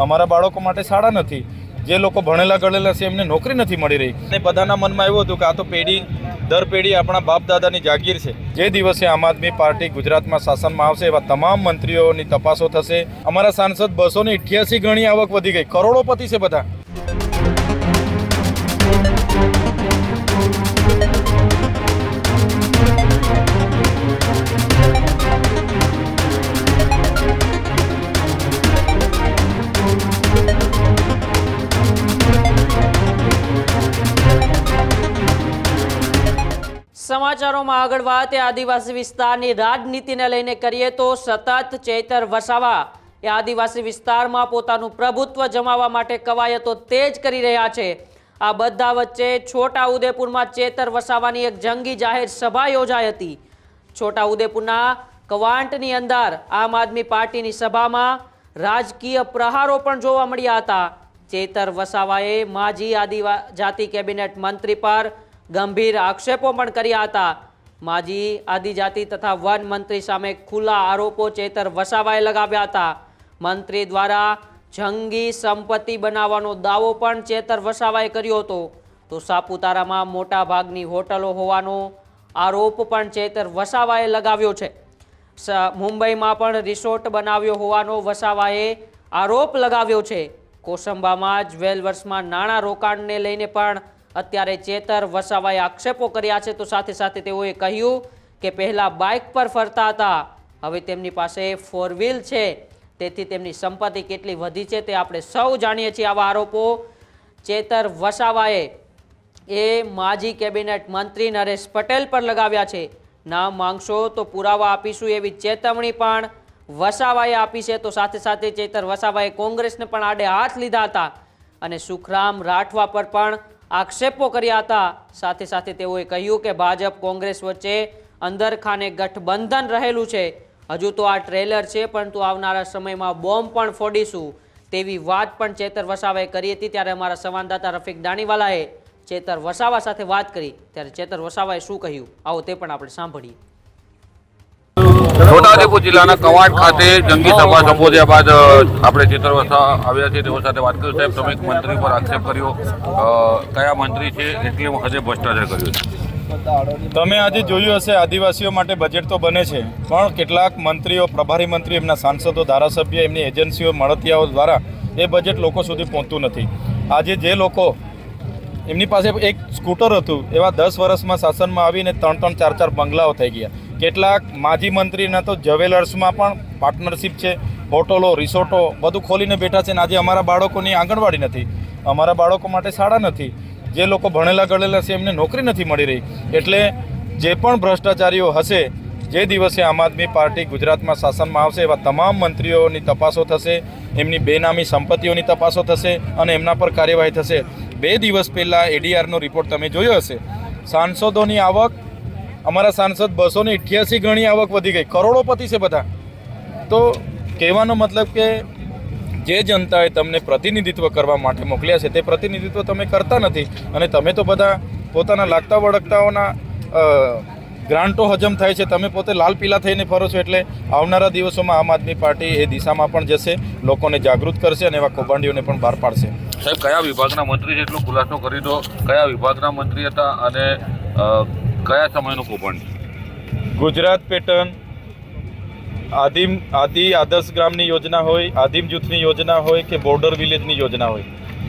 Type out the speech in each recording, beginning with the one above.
અમારા બાળકો માટે શાળા નથી. જે લોકો ભણેલા ગણેલા છે એમને નોકરી નથી મળી રહી. અને બધાના મનમાં એવું હતું કે આ તો પેઢી દર પેઢી આપણા બાપ દાદાની જાગીર છે. જે દિવસે આમ આદમી પાર્ટી ગુજરાતમાં શાસનમાં આવશે એવા તમામ મંત્રીઓની તપાસો થશે. અમારા સાંસદ બસો ને અઠ્યાસી ગણી આવક વધી ગઈ. કરોડોપતિ છે બધા. સમાચારોમાં આગળ વાત. એ આદિવાસી વિસ્તારની રાજનીતિને લઈને કરીએ તો સતત ચેતર વસાવા. એ આદિવાસી વિસ્તારમાં પોતાનું પ્રભુત્વ જમાવવા માટે કવાયતો તેજ કરી રહ્યા છે. આ બધા વચ્ચે છોટા ઉદેપુરમાં ચેતર વસાવાની એક જંગી જાહેર સભા યોજાઈ હતી. છોટા ઉદેપુરના કવાંટની અંદર આમ આદમી પાર્ટીની સભામાં રાજકીય પ્રહારો પણ જોવા મળ્યા હતા. ચેતર વસાવાએ માજી આદિવા, જાતિ કેબિનેટ મંત્રી પર ગંભીર આક્ષેપો પણ કર્યા હતા. માજી આદિજાતિ તથા વન મંત્રી સામે ખુલ્લા આરોપો ચેતર વસાવાએ લગાવ્યા હતા. મંત્રી દ્વારા જંગી સંપત્તિ બનાવવાનો દાવો પણ ચેતર વસાવાએ કર્યો હતો. તો સાપુતારામાં મોટાભાગની હોટલો હોવાનો આરોપ પણ ચેતર વસાવાએ લગાવ્યો છે. મુંબઈમાં પણ રિસોર્ટ બનાવ્યો હોવાનો વસાવાએ આરોપ લગાવ્યો છે. કોસંબામાં જ્વેલર્સમાં નાણાં રોકાણને લઈને પણ અત્યારે ચેતર વસાવાએ આક્ષેપો કર્યા છે. તો સાથે સાથે તેઓએ કહ્યું કે પહેલાં બાઇક પર ફરતા હતા. હવે તેમની પાસે ફોર વ્હીલ છે. તેથી તેમની સંપત્તિ કેટલી વધી છે તે આપણે સૌ જાણીએ છીએ આવા આરોપો. ચેતર વસાવાએ એ માજી કેબિનેટ મંત્રી નરેશ પટેલ પર લગાવ્યા છે. નામ માંગશો તો પુરાવા આપીશું એવી ચેતવણી પણ વસાવાએ આપી છે. તો સાથે સાથે ચેતર વસાવાએ કોંગ્રેસને પણ આડે હાથ લીધા હતા. અને સુખરામ રાઠવા પર પણ આક્ષેપો કર્યા હતા. સાથે સાથે તેઓએ કહ્યું કે ભાજપ કોંગ્રેસ વચ્ચે અંદરખાને ગઠબંધન રહેલું છે. હજુ તો આ ટ્રેલર છે, પરંતુ આવનારા સમયમાં બોમ્બ પણ ફોડીશું. તેવી વાત પણ ચેતર વસાવાએ કરી હતી, ત્યારે અમારા સંવાદદાતા રફીક દાણીવાલાએ ચેતર વસાવા સાથે વાત કરી. ત્યારે ચેતર વસાવાએ શું કહ્યું? આવો તે પણ આપણે સાંભળીએ. છોટાઉદેપુર જિલ્લાના કવાડ ખાતે જંગી સભા સંબોધ્યા બાદ આપણે ચેતર આવ્યા છીએ. તેઓ સાથે વાત કરી સાહેબ, તમે એક મંત્રી પર આક્ષેપ કર્યો. કયા મંત્રી છે? એટલી હદે ભ્રષ્ટાચાર કર્યો છે. તમે આજે જોયું હશે, આદિવાસીઓ માટે બજેટ તો બને છે. પણ કેટલાક મંત્રીઓ, પ્રભારી મંત્રી, એમના સાંસદો, ધારાસભ્ય, એમની એજન્સીઓ, મળતિયાઓ દ્વારા એ બજેટ લોકો સુધી પહોંચતું નથી. આજે જે લોકો, એમની પાસે એક સ્કૂટર હતું, એવા દસ વર્ષમાં શાસનમાં આવીને ત્રણ ત્રણ ચાર ચાર બંગલાઓ થઈ ગયા. કેટલાક માજી મંત્રીના તો જવેલર્સમાં પણ પાર્ટનરશિપ છે હોટલો રિસોર્ટો બધું ખોલીને બેઠા છે ને આજે અમારા બાળકોની આંગણવાડી નથી, અમારા બાળકો માટે શાળા નથી, જે લોકો ભણેલા ગણેલા છે એમને નોકરી નથી મળી રહી. એટલે જે પણ ભ્રષ્ટાચારીઓ હશે, જે દિવસે આમ આદમી પાર્ટી ગુજરાતમાં શાસનમાં આવશે એવા તમામ મંત્રીઓની તપાસો થશે, એમની બેનામી સંપત્તિઓની તપાસો થશે અને એમના પર કાર્યવાહી થશે. બે દિવસ પહેલાં એડીઆરનો રિપોર્ટ તમે જોયો હશે. સાંસદોની આવક અમારા સાંસદ બસો ને અઠ્યાસી ગણી આવક વધી ગઈ. કરોડોપતિ છે બધા. તો કહેવાનો મતલબ કે જે જનતાએ તમને પ્રતિનિધિત્વ કરવા માટે મોકલ્યા છે, તે પ્રતિનિધિત્વ તમે કરતા નથી. અને તમે તો બધા પોતાના લાગતા વળગતાઓના ગ્રાન્ટો હજમ થાય છે. તમે પોતે લાલ પીલા થઈને ફરો છો એટલે આવનારા દિવસોમાં આમ આદમી પાર્ટી એ દિશામાં પણ જશે, લોકોને જાગૃત કરશે અને એવા કૌભાંડીઓને પણ બહાર પાડશે. સાહેબ, કયા વિભાગના મંત્રી જેટલો ખુલાસો કરી દો. કયા વિભાગના મંત્રી હતા અને કયા સમયનું કૌભાંડ ગુજરાત પેટર્ન આદિમ, આદિ આદર્શ ગ્રામની યોજના હોય, આદિમ જૂથની યોજના હોય કે બોર્ડર વિલેજની યોજના હોય.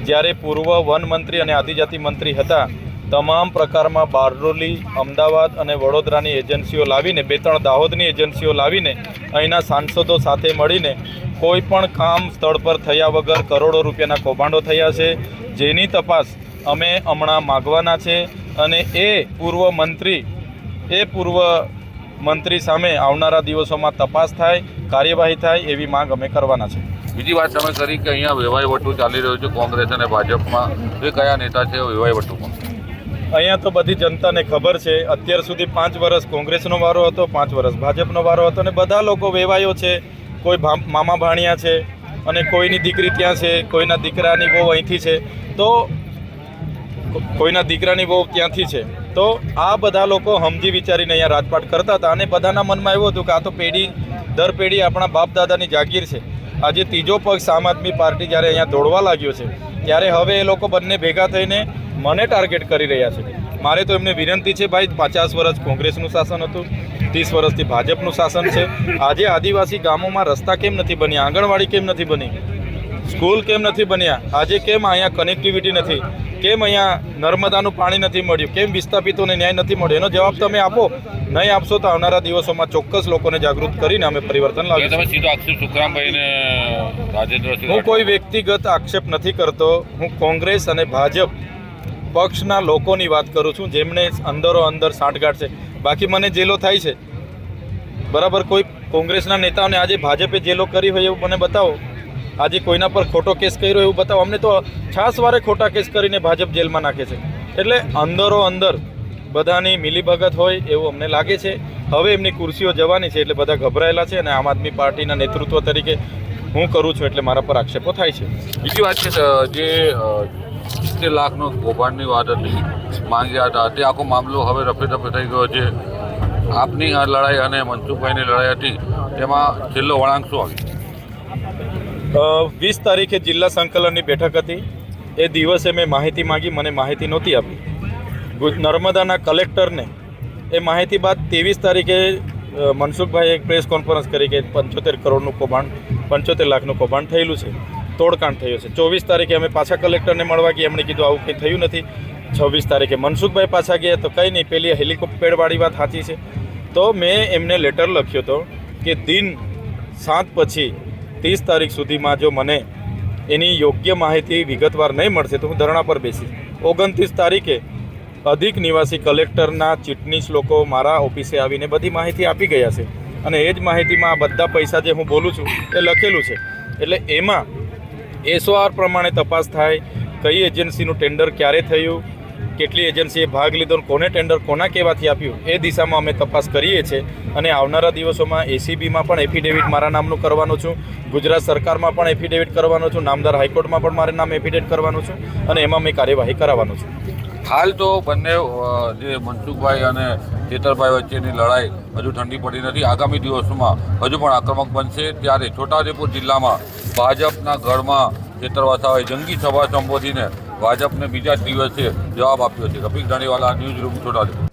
જ્યારે પૂર્વ વન મંત્રી અને આદિજાતિ મંત્રી હતા, તમામ પ્રકારમાં બારડોલી, અમદાવાદ અને વડોદરાની એજન્સીઓ લાવીને, બે ત્રણ દાહોદની એજન્સીઓ લાવીને, અહીંના સાંસદો સાથે મળીને કોઈ પણ કામ સ્થળ પર થયા વગર કરોડો રૂપિયાના કૌભાંડો થયા છે. જેની તપાસ અમે હમણાં માગવાના છે. અને એ પૂર્વ મંત્રી એ પૂર્વ મંત્રી સામે આવનારા દિવસોમાં તપાસ થાય કાર્યવાહી થાય એવી માંગ અમે કરવાના છે બીજી વાત તમે કરી કે અહીંયા વેવાઈવટું ચાલી રહ્યું છે કોંગ્રેસ અને ભાજપમાં. એ કયા નેતા છે વેવાઈવટુમાં અહીંયા તો બધી જનતાને ખબર છે અત્યાર સુધી પાંચ વર્ષ કોંગ્રેસનો વારો હતો પાંચ વર્ષ ભાજપનો વારો હતો અને બધા લોકો વેવાયો છે. કોઈ મામા ભાણિયા છે અને કોઈની દીકરી ત્યાં છે કોઈના દીકરાની બહુ અહીંથી છે. તો કોઈના દીકરાની બહુ ત્યાંથી છે. તો આ બધા લોકો સમજી વિચારીને અહીંયા રાજપાટ કરતા હતા અને બધાના મનમાં એવું હતું કે આ તો પેઢી, દર પેઢી આપણા બાપ દાદાની જાગીર છે. આજે ત્રીજો પક્ષ આમ આદમી પાર્ટી જ્યારે અહીંયા દોડવા લાગ્યો છે, ત્યારે હવે એ લોકો બંને ભેગા થઈને મને ટાર્ગેટ કરી રહ્યા છે. મારે તો એમને વિનંતી છે, ભાઈ, પચાસ વર્ષ કોંગ્રેસનું શાસન હતું, ત્રીસ વર્ષથી ભાજપનું શાસન છે. આજે આદિવાસી ગામોમાં રસ્તા કેમ નથી બન્યા, આંગણવાડી કેમ નથી બની? સ્કૂલ કેમ નથી બન્યા? આજે કેમ અહીંયા કનેક્ટિવિટી નથી? કેમ અહીંયા નર્મદાનું પાણી નથી મળ્યું? કેમ વિસ્થાપિતોને ન્યાય નથી મળ્યો? એનો જવાબ તમે આપો. નહીં આપશો તો આવનારા દિવસોમાં ચોક્કસ લોકોને જાગૃત કરીને અમે પરિવર્તન લાવીશું. તમે સીધો આક્ષેપ સુખરામભાઈને રાજેન્દ્રસિંહ હું કોઈ વ્યક્તિગત આક્ષેપ નથી કરતો. હું કોંગ્રેસ અને ભાજપ પક્ષના લોકોની વાત કરું છું જેમણે અંદરો અંદર સાંઠગાંઠ છે. બાકી મને જેલો થાય છે. બરાબર કોઈ કોંગ્રેસના નેતાઓને આજે ભાજપે જેલો કરી હોય એવું મને બતાવો. આજે કોઈના પર ખોટો કેસ કર્યો એવું બતાવો? અમને તો છાસવારે ખોટા કેસ કરીને ભાજપ જેલમાં નાખે છે. એટલે અંદરો અંદર બધાની મિલીભગત હોય એવું અમને લાગે છે. હવે એમની ખુરશીઓ જવાની છે એટલે બધા ગભરાયેલા છે અને આમ આદમી પાર્ટીના નેતૃત્વ તરીકે હું કરું છું એટલે મારા પર આક્ષેપો થાય છે. બીજી વાત છે જે સિત્તેર લાખનો કૌભાંડની વાત હતી માંગ્યા હતા, તે આખો મામલો હવે રફે દફે થઈ ગયો છે. આપની આ લડાઈ અને મનસુખભાઈની લડાઈ હતી, તેમાં છેલ્લો વળાંક શું આવ્યો? વીસ તારીખે જિલ્લા સંકલનની બેઠક હતી. એ દિવસે મેં માહિતી માંગી, મને માહિતી નહોતી આપી. નર્મદાના કલેક્ટરને એ માહિતી બાદ ત્રેવીસ તારીખે મનસુખભાઈએ એક પ્રેસ કોન્ફરન્સ કરી કે પંચોતેર કરોડનું કૌભાંડ, પંચોતેર લાખનું કૌભાંડ થયેલું છે. તોડકાંડ થયું છે. ચોવીસ તારીખે અમે પાછા કલેક્ટરને મળવા ગયા. એમણે કીધું, આવું કંઈ થયું નથી. છવ્વીસ તારીખે મનસુખભાઈ પાછા ગયા તો કંઈ નહીં. પેલી હેલિકોપ્ટરવાળી વાત સાચી છે. તો મેં એમને લેટર લખ્યો હતો કે દિન સાત પછી ત્રીસ તારીખ સુધીમાં જો મને એની યોગ્ય માહિતી વિગતવાર નહીં મળશે તો હું ધરણા પર બેસીશ. ઓગણત્રીસ તારીખે અધિક નિવાસી કલેક્ટરના ચીટનીસ લોકો મારા ઓફિસે આવીને બધી માહિતી આપી ગયા છે. અને એ જ માહિતીમાં આ બધા પૈસા જે હું બોલું છું એ લખેલું છે. એટલે એમાં એસઓઆર પ્રમાણે તપાસ થાય, કઈ એજન્સીનું ટેન્ડર ક્યારે થયું કેટલી એજન્સીએ ભાગ લીધો કોને ટેન્ડર કોના કહેવાથી આપ્યું, એ દિશામાં અમે તપાસ કરીએ છીએ. અને આવનારા દિવસોમાં એસીબીમાં પણ એફિડેવિટ મારા નામનું કરવાનો છું. ગુજરાત સરકારમાં પણ એફિડેવિટ કરવાનો છું. નામદાર હાઈકોર્ટમાં પણ મારે નામ એફિડેવિટ કરવાનો છું. અને એમાં મેં કાર્યવાહી કરાવવાનો છું. હાલ તો બંને જે મનસુખભાઈ અને ચેતરભાઈ વચ્ચેની લડાઈ હજુ ઠંડી પડી નથી. આગામી દિવસોમાં હજુ પણ આક્રમક બનશે. ત્યારે છોટાઉદેપુર જિલ્લામાં ભાજપના ગઢમાં ચેતર વસાવાએ જંગી સભા સંબોધીને ભાજપને બીજા દિવસે જવાબ આપ્યો છે. Kapil Dhaniwala news room Chhota Udepur.